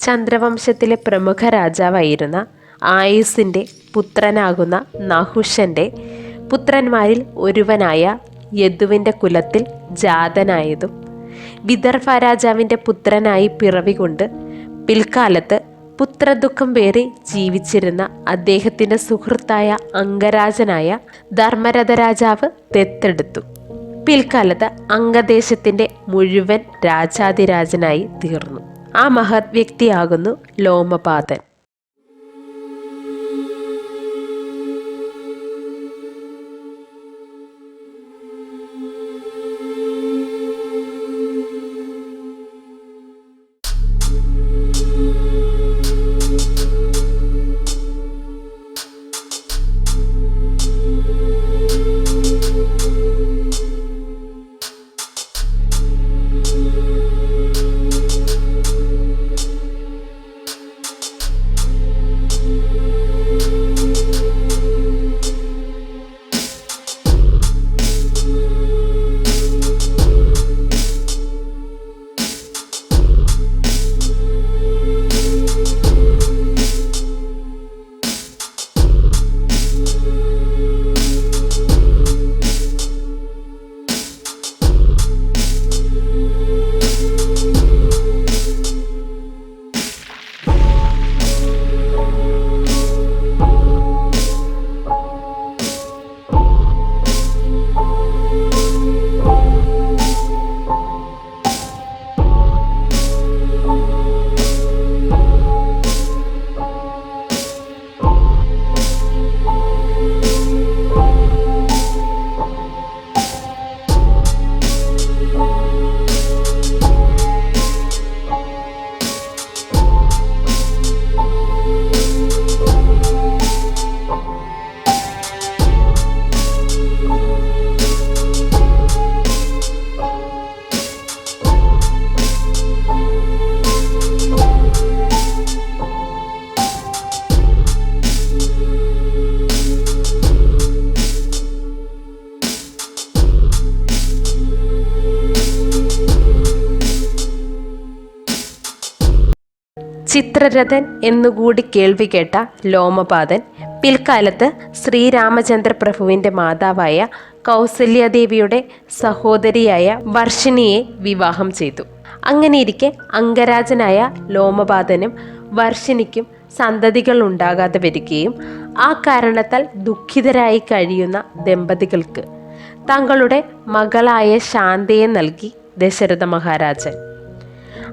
ചന്ദ്രവംശത്തിലെ പ്രമുഖ രാജാവായിരുന്ന ആയുസിന്റെ പുത്രനാകുന്ന നഹുഷന്റെ പുത്രന്മാരിൽ ഒരുവനായ യദുവിന്റെ കുലത്തിൽ ജാതനായതും വിദർഭ രാജാവിന്റെ പുത്രനായി പിറവികൊണ്ട് പിൽക്കാലത്ത് പുത്രദുഃഖം പേറി ജീവിച്ചിരുന്ന അദ്ദേഹത്തിന്റെ സുഹൃത്തായ അംഗരാജനായ ധർമ്മരഥ രാജാവ് ദത്തെടുത്തു. പിൽക്കാലത്ത് അംഗദേശത്തിന്റെ മുഴുവൻ രാജാതിരാജനായി തീർന്നു. ആ മഹത് വ്യക്തിയാകുന്നു ലോമപാതൻ ചിത്രരഥൻ എന്നുകൂടി കേൾവി കേട്ട ലോമപാതൻ പിൽക്കാലത്ത് ശ്രീരാമചന്ദ്ര പ്രഭുവിന്റെ മാതാവായ കൗസല്യാദേവിയുടെ സഹോദരിയായ വർഷിണിയെ വിവാഹം ചെയ്തു. അങ്ങനെയിരിക്കെ അംഗരാജനായ ലോമപാതനും വർഷിണിക്കും സന്തതികൾ ഉണ്ടാകാതെ വരികയും ആ കാരണത്താൽ ദുഃഖിതരായി കഴിയുന്ന ദമ്പതികൾക്ക് തങ്ങളുടെ മകളായ ശാന്തയെ നൽകി ദശരഥ മഹാരാജൻ.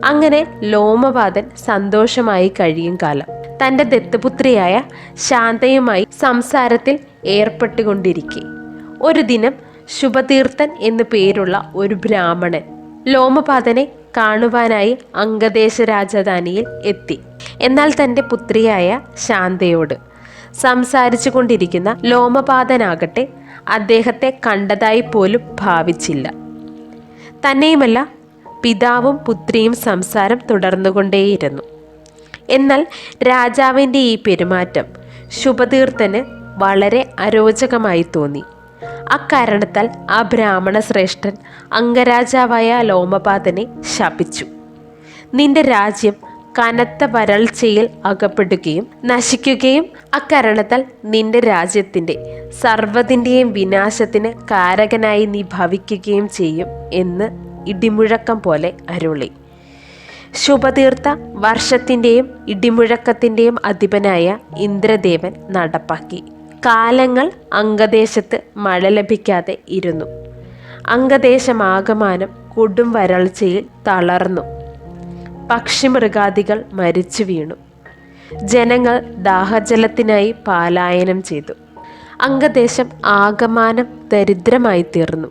അങ്ങനെ ലോമപാതൻ സന്തോഷമായി കഴിയും കാലം. തന്റെ ദത്തുപുത്രിയായ ശാന്തയുമായി സംസാരത്തിൽ ഏർപ്പെട്ടുകൊണ്ടിരിക്കെ. ഒരു ദിനം ശുഭതീർത്ഥൻ എന്നു പേരുള്ള ഒരു ബ്രാഹ്മണൻ ലോമപാതനെ കാണുവാനായി അംഗദേശ രാജധാനിയിൽ എത്തി. എന്നാൽ തന്റെ പുത്രിയായ ശാന്തയോട് സംസാരിച്ചു കൊണ്ടിരിക്കുന്ന ലോമപാതനാകട്ടെ അദ്ദേഹത്തെ കണ്ടതായി പോലും ഭാവിച്ചില്ല. തന്നെയുമല്ല പിതാവും പുത്രിയും സംസാരം തുടർന്നുകൊണ്ടേയിരുന്നു. എന്നാൽ രാജാവിന്റെ ഈ പെരുമാറ്റം ശുഭതീർത്ഥന് വളരെ അരോചകമായി തോന്നി. അക്കാരണത്താൽ ആ ബ്രാഹ്മണ ശ്രേഷ്ഠൻ അംഗരാജാവായ ലോമപാതനെ ശപിച്ചു. നിന്റെ രാജ്യം കനത്ത വരൾച്ചയിൽ അകപ്പെടുകയും നശിക്കുകയും അക്കാരണത്താൽ നിന്റെ രാജ്യത്തിന്റെ സർവതിന്റെയും വിനാശത്തിന് കാരകനായി നീ ഭവിക്കുകയും ചെയ്യും എന്ന് ഇടിമുഴക്കം പോലെ അരുളി. ശുഭതീർത്ഥ വർഷത്തിന്റെയും ഇടിമുഴക്കത്തിന്റെയും അധിപനായ ഇന്ദ്രദേവൻ നടപ്പാക്കി. കാലങ്ങൾ അംഗദേശത്ത് മഴ ലഭിക്കാതെ ഇരുന്നു. അംഗദേശമാകമാനം കൊടും വരൾച്ചയിൽ തളർന്നു. പക്ഷിമൃഗാദികൾ മരിച്ചു വീണു. ജനങ്ങൾ ദാഹജലത്തിനായി പാലായനം ചെയ്തു. അംഗദേശം ആകമാനം ദരിദ്രമായി തീർന്നു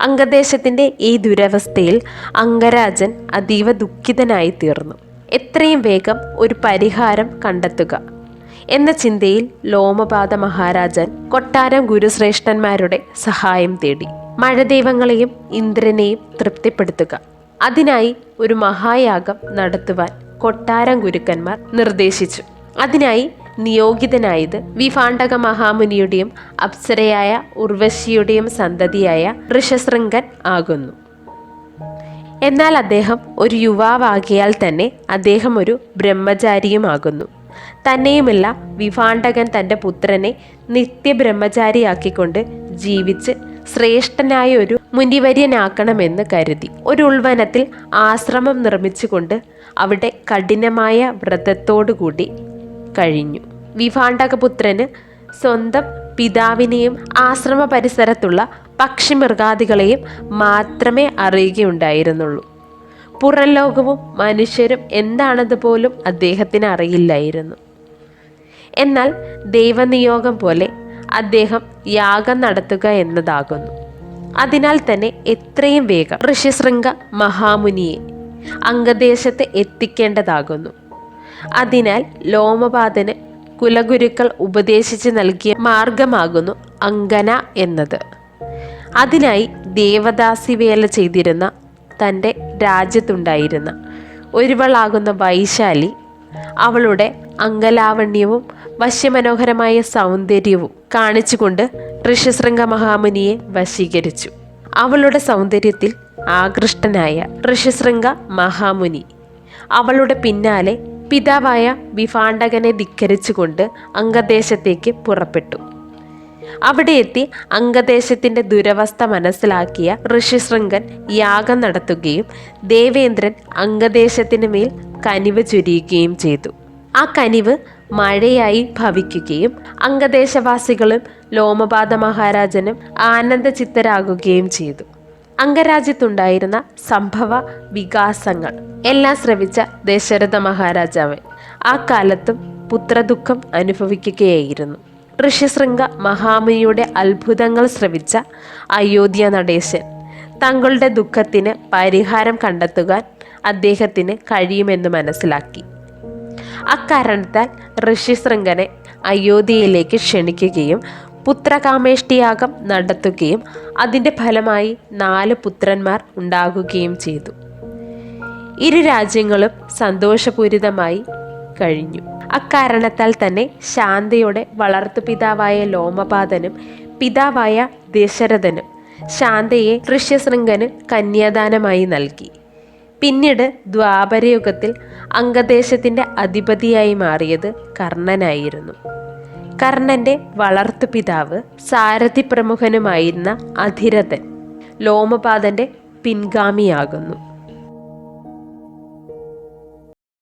അംഗദേശത്തിന്റെ ഈ ദുരവസ്ഥയിൽ അംഗരാജൻ അതീവ ദുഃഖിതനായി തീർന്നു. എത്രയും വേഗം ഒരു പരിഹാരം കണ്ടെത്തുക. എന്ന ചിന്തയിൽ ലോമപാത മഹാരാജൻ കൊട്ടാരം ഗുരുശ്രേഷ്ഠന്മാരുടെ സഹായം തേടി മഴദൈവങ്ങളെയും ഇന്ദ്രനെയും തൃപ്തിപ്പെടുത്തുക. അതിനായി ഒരു മഹായാഗം നടത്തുവാൻ കൊട്ടാരം ഗുരുക്കന്മാർ നിർദ്ദേശിച്ചു. അതിനായി നിയോഗിതനായത് വിഭാണ്ഡക മഹാമുനിയുടെയും അപ്സരയായ ഉർവശിയുടെയും സന്തതിയായ ഋഷശൃംഗൻ ആകുന്നു. എന്നാൽ അദ്ദേഹം ഒരു യുവാവാകിയാൽ തന്നെ അദ്ദേഹം ഒരു ബ്രഹ്മചാരിയുമാകുന്നു. തന്നെയുമല്ല വിഫാണ്ടകൻ തന്റെ പുത്രനെ നിത്യബ്രഹ്മചാരിയാക്കിക്കൊണ്ട് ജീവിച്ച് ശ്രേഷ്ഠനായ ഒരു മുനിവര്യനാക്കണമെന്ന് കരുതി. ഒരു ഉൾവനത്തിൽ ആശ്രമം നിർമ്മിച്ചുകൊണ്ട് അവിടെ കഠിനമായ വ്രതത്തോടുകൂടി കഴിഞ്ഞു. വിഭാണ്ടകപുത്രന് സ്വന്തം പിതാവിനെയും ആശ്രമ പരിസരത്തുള്ള പക്ഷിമൃഗാദികളെയും മാത്രമേ അറിയുകയുണ്ടായിരുന്നുള്ളൂ. പുറം ലോകവും മനുഷ്യരും എന്താണെന്ന് പോലും അദ്ദേഹത്തിന് അറിയില്ലായിരുന്നു. എന്നാൽ ദൈവനിയോഗം പോലെ അദ്ദേഹം യാഗം നടത്തുക എന്നതാകുന്നു. അതിനാൽ തന്നെ എത്രയും വേഗം ഋഷിശൃംഗ മഹാമുനിയെ അംഗദേശത്ത് എത്തിക്കേണ്ടതാകുന്നു. അതിനാൽ ലോമപാതന് കുലഗുരുക്കൾ ഉപദേശിച്ച് നൽകിയ മാർഗമാകുന്നു അങ്കന എന്നത്. അതിനായി ദേവദാസി വേല ചെയ്തിരുന്ന തന്റെ രാജ്യത്തുണ്ടായിരുന്ന ഒരുവളാകുന്ന വൈശാലി അവളുടെ അങ്കലാവണ്യവും വശ്യമനോഹരമായ സൗന്ദര്യവും കാണിച്ചുകൊണ്ട് ഋഷിശൃംഗ മഹാമുനിയെ വശീകരിച്ചു. അവളുടെ സൗന്ദര്യത്തിൽ ആകൃഷ്ടനായ ഋഷിശൃംഗ മഹാമുനി അവളുടെ പിന്നാലെ പിതാവായ വിഭാണ്ടകനെ ധിക്കരിച്ചുകൊണ്ട് അംഗദേശത്തേക്ക് പുറപ്പെട്ടു. അവിടെ എത്തി അംഗദേശത്തിന്റെ ദുരവസ്ഥ മനസ്സിലാക്കിയ ഋഷിശൃംഗൻ യാഗം നടത്തുകയും ദേവേന്ദ്രൻ അംഗദേശത്തിന് മേൽ കനിവ് ചൊരിയുകയും ചെയ്തു. ആ കനിവ് മഴയായി ഭവിക്കുകയും അംഗദേശവാസികളും ലോമപാത മഹാരാജനും ആനന്ദചിത്തരാകുകയും ചെയ്തു. അംഗരാജ്യത്തുണ്ടായിരുന്ന സംഭവ വികാസങ്ങൾ. എല്ലാം ശ്രവിച്ച ദശരഥ മഹാരാജാവ് ആ കാലത്തും പുത്രദുഃഖം അനുഭവിക്കുകയായിരുന്നു. ഋഷ്യശൃംഗ മഹാമുനിയുടെ അത്ഭുതങ്ങൾ ശ്രവിച്ച അയോധ്യ നടേശൻ തങ്ങളുടെ ദുഃഖത്തിന് പരിഹാരം കണ്ടെത്തുവാൻ അദ്ദേഹത്തിന് കഴിയുമെന്ന് മനസ്സിലാക്കി. അക്കാരണത്താൽ ഋഷിശൃംഗനെ അയോധ്യയിലേക്ക് ക്ഷണിക്കുകയും പുത്രകാമേഷ്ടിയാഗം നടത്തുകയും അതിന്റെ ഫലമായി നാല് പുത്രന്മാർ ഉണ്ടാകുകയും ചെയ്തു. ഇരു രാജ്യങ്ങളും സന്തോഷപൂരിതമായി കഴിഞ്ഞു. അക്കാരണത്താൽ തന്നെ ശാന്തയുടെ വളർത്തുപിതാവായ ലോമപാതനും പിതാവായ ദശരഥനും ശാന്തയെ ഋഷ്യശൃംഗന് കന്യാദാനമായി നൽകി. പിന്നീട് ദ്വാപരയുഗത്തിൽ അംഗദേശത്തിന്റെ അധിപതിയായി മാറിയത് കർണനായിരുന്നു. കർണന്റെ വളർത്തു പിതാവ് സാരഥി പ്രമുഖനുമായിരുന്ന അധിരഥൻ ലോമപാതന്റെ പിൻഗാമിയാകുന്നു.